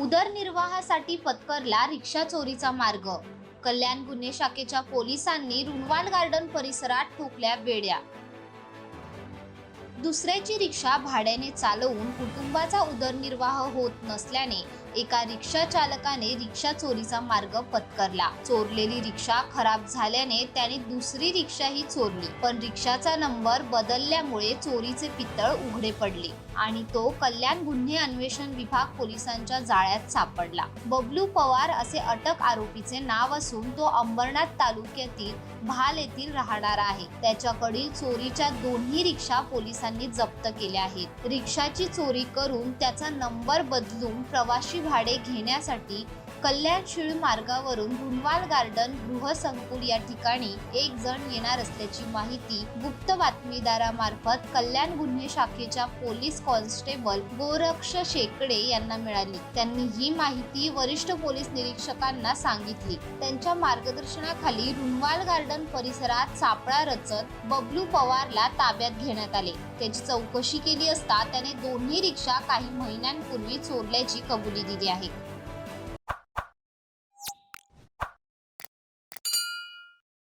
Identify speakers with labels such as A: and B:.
A: उदरनिर्वाहासाठी पत्करला रिक्षा चोरीचा मार्ग. कल्याण गुन्हे शाखेच्या पोलिसांनी रुणवाल गार्डन परिसरात ठोकल्या बेड्या दुसऱ्याची रिक्षा भाड्याने चालवून कुटुंबाचा उदरनिर्वाह होत नसल्याने एका रिक्षा चालकाने रिक्षा चोरीचा मार्ग पत्करला. चोरलेली रिक्षा खराब झाल्याने त्याने दुसरी रिक्षाही चोरली. पण रिक्षाचा नंबर बदलल्यामुळे चोरीचे पितळ उघडे पडले आणि तो कल्याण गुन्हे अन्वेषण विभाग पोलिसांच्या जाळ्यात सापडला. बबलू पवार असे अटक आरोपीचे नाव असून तो अंबरनाथ तालुक्यातील भाल येथील राहणारा आहे. त्याच्याकडील चोरीच्या दोन्ही रिक्षा पोलिसांनी जप्त केल्या आहेत. रिक्षाची चोरी करून त्याचा नंबर बदलून प्रवासी भाडे घेण्यासाठी कल्याण शिळ मार्गावरून रुणवाल गार्डन गृहसंकुल या ठिकाणी एक जण येणार असल्याची माहिती गुप्त बातमीदारामार्फत कल्याण गुन्हे शाखेच्या पोलीस कॉन्स्टेबल गोरक्ष शेकडे यांना मिळाली. त्यांनी ही माहिती वरिष्ठ पोलीस निरीक्षकांना सांगितली. त्यांच्या मार्गदर्शनाखाली रुणवाल गार्डन परिसरात सापळा रचत बबलू पवारला ताब्यात घेण्यात आले. त्याची चौकशी केली असता त्याने दोन्ही रिक्षा काही महिन्यांपूर्वी चोरल्याची कबुली दिली आहे.